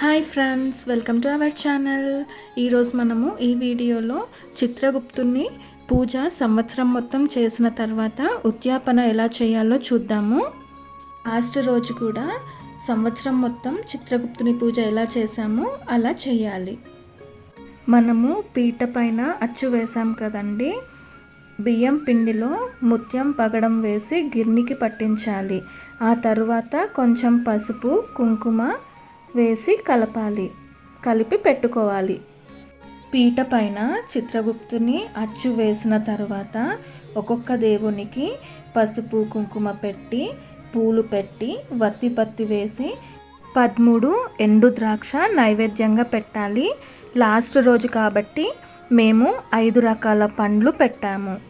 Hi friends welcome to our channel ఈరోజు మనము ఈ వీడియోలో చిత్రగుప్తుని పూజ సంవత్సరం మొత్తం చేసిన తర్వాత ఉద్యాపన ఎలా చేయాలో చూద్దాము. లాస్ట్ రోజు కూడా సంవత్సరం మొత్తం చిత్రగుప్తుని పూజ ఎలా చేశామో అలా చేయాలి. మనము పీట పైన అచ్చు వేసాం కదండి. బియ్యం పిండిలో ముత్యం పగడం వేసి గిర్నికి పట్టించాలి. ఆ తరువాత కొంచెం పసుపు కుంకుమ వేసి కలపాలి. కలిపి పెట్టుకోవాలి. పీట పైన చిత్రగుప్తుని అచ్చు వేసిన తర్వాత ఒక్కొక్క దేవునికి పసుపు కుంకుమ పెట్టి పూలు పెట్టి వత్తి పత్తి వేసి పదమూడు ఎండు ద్రాక్ష నైవేద్యంగా పెట్టాలి. లాస్ట్ రోజు కాబట్టి మేము ఐదు రకాల పండ్లు పెట్టాము.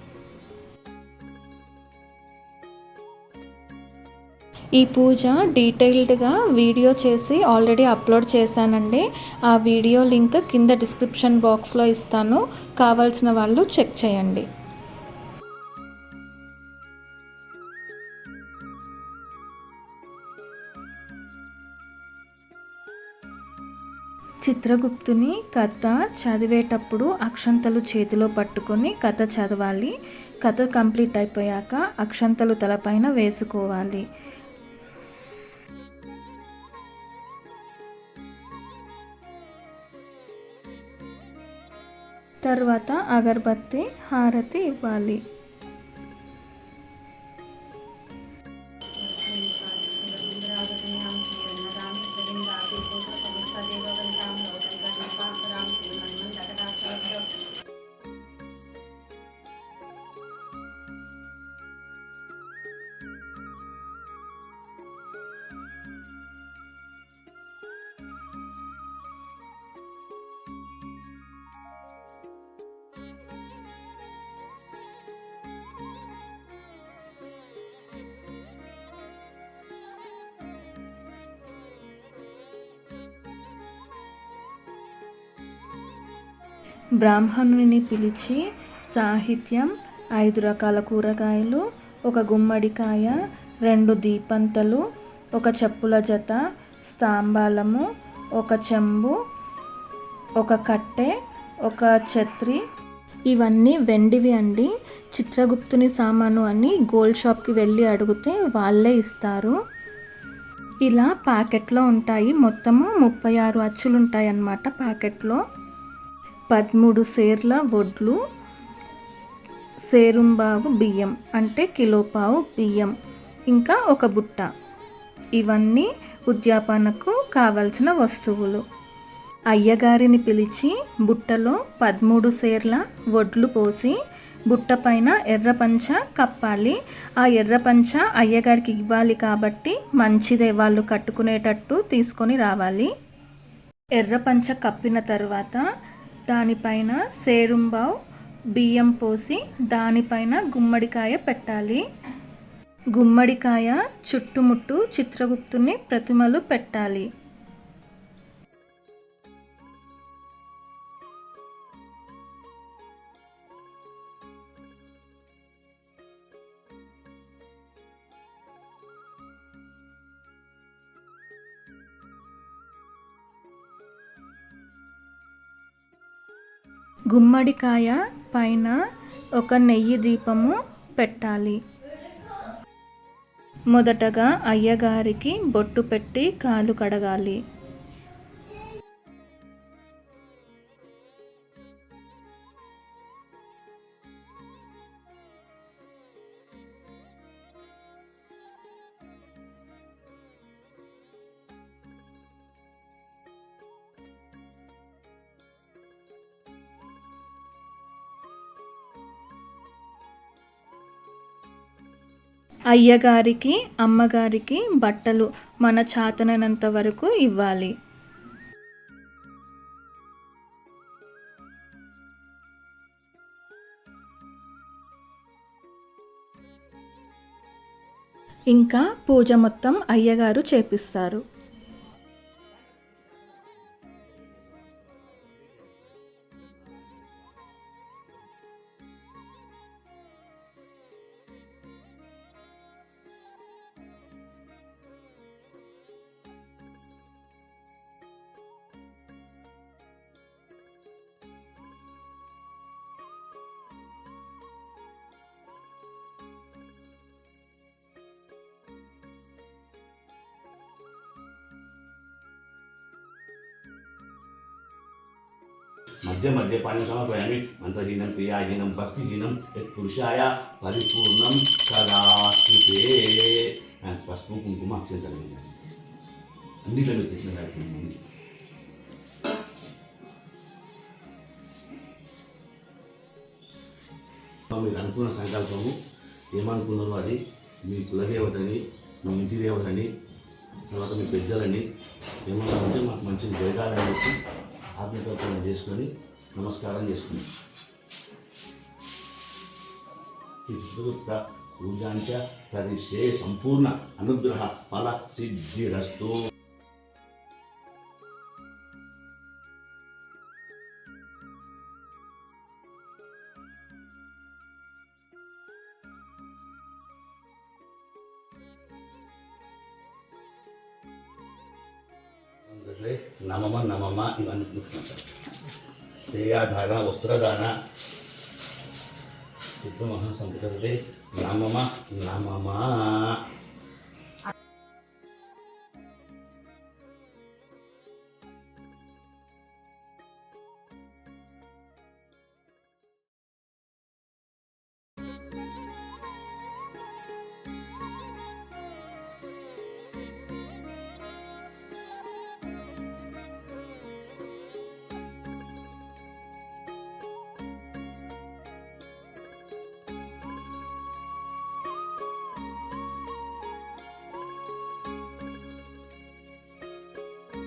ఈ పూజ డీటెయిల్డ్గా వీడియో చేసి ఆల్రెడీ అప్లోడ్ చేశానండి. ఆ వీడియో లింక్ కింద డిస్క్రిప్షన్ బాక్స్లో ఇస్తాను. కావాల్సిన వాళ్ళు చెక్ చేయండి. చిత్రగుప్తుని కథ చదివేటప్పుడు అక్షంతలు చేతిలో పట్టుకొని కథ చదవాలి. కథ కంప్లీట్ అయిపోయాక అక్షంతలు తలపైన వేసుకోవాలి. తర్వాత అగరబత్తి హారతి ఇవ్వాలి. బ్రాహ్మణుని పిలిచి సాహిత్యం ఐదు రకాల కూరగాయలు ఒక గుమ్మడికాయ రెండు దీపంతలు ఒక చెప్పుల జత స్తాంబాలము ఒక చెంబు ఒక కట్టె ఒక ఛత్రి. ఇవన్నీ వెండివి అండి. చిత్రగుప్తుని సామాను అని గోల్డ్ షాప్కి వెళ్ళి అడిగితే వాళ్ళే ఇస్తారు. ఇలా ప్యాకెట్లో ఉంటాయి. మొత్తము ముప్పై ఆరు అచ్చులు ఉంటాయి అన్నమాట ప్యాకెట్లో. పదమూడు సేర్ల వడ్లు సేరుంబావు బియ్యం అంటే కిలోపావు బియ్యం. ఇంకా ఒక బుట్ట. ఇవన్నీ ఉద్యాపనకు కావలసిన వస్తువులు. అయ్యగారిని పిలిచి బుట్టలో పదమూడు సేర్ల వడ్లు పోసి బుట్ట పైన ఎర్ర పంచ కప్పాలి. ఆ ఎర్ర పంచ అయ్యగారికి ఇవ్వాలి కాబట్టి మంచిదే వాళ్ళు కట్టుకునేటట్టు తీసుకొని రావాలి. ఎర్ర పంచ కప్పిన తర్వాత దానిపైన సేరుంబావ్ బియ్యం పోసి దానిపైన గుమ్మడికాయ పెట్టాలి. గుమ్మడికాయ చుట్టుముట్టు చిత్రగుప్తుని ప్రతిమలు పెట్టాలి. గుమ్మడికాయ పైన ఒక నెయ్యి దీపము పెట్టాలి. మొదటగా అయ్యగారికి బొట్టు పెట్టి కాలు కడగాలి. అయ్యగారికి అమ్మగారికి బట్టలు మన చాతనైనంత వరకు ఇవ్వాలి. ఇంకా పూజ మొత్తం అయ్యగారు చేపిస్తారు. మధ్య మధ్య పాని సమర్పయామి మంత్రహీనం క్రియాహీనం భక్తిహీనం యత్ పురుషాయ పరిపూర్ణం కదాస్తుతే పసుపు కుంకుమ అక్షంతలు అన్నిటిలో తెచ్చిన కార్యక్రమం మీరు అనుకున్న సంకల్పము ఏమనుకున్నారో అది మీ కులదేవతని మీ ఇంటి దేవతని తర్వాత మీ పెద్దలని ఏమన్నా ఉంటే మాకు మంచి జరగాలని చెప్పి ఆత్మతత్వం చేసుకొని నమస్కారం చేసుకుని పూజాంచ పరిశే సంపూర్ణ అనుగ్రహ ఫల సిద్ధిరస్తు అందుకే నమమ నమమ ఇవన్నీ చూసుకుంటారు శ్రేయాధారణ వస్త్రదాన విద్మహ సంపదే నమమ నమమ.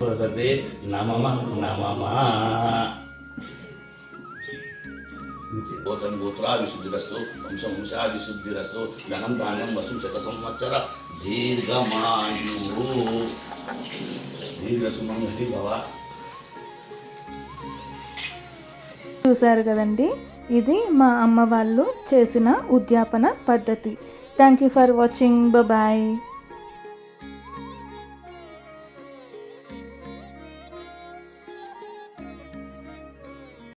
ప్రదే నమమ నమమ. గోత్రం గోత్రా విశుద్ధిరస్తు వంశ వంశా విశుద్ధిరస్తు ధనం ధాన్యం వసు శత సంవత్సర దీర్ఘమాయు. దీర్ఘ సుమంగళి భవ. చూశారు కదండి? ఇది మా అమ్మ వాళ్ళు చేసిన ఉద్యాపన పద్ధతి. Thank you for watching bye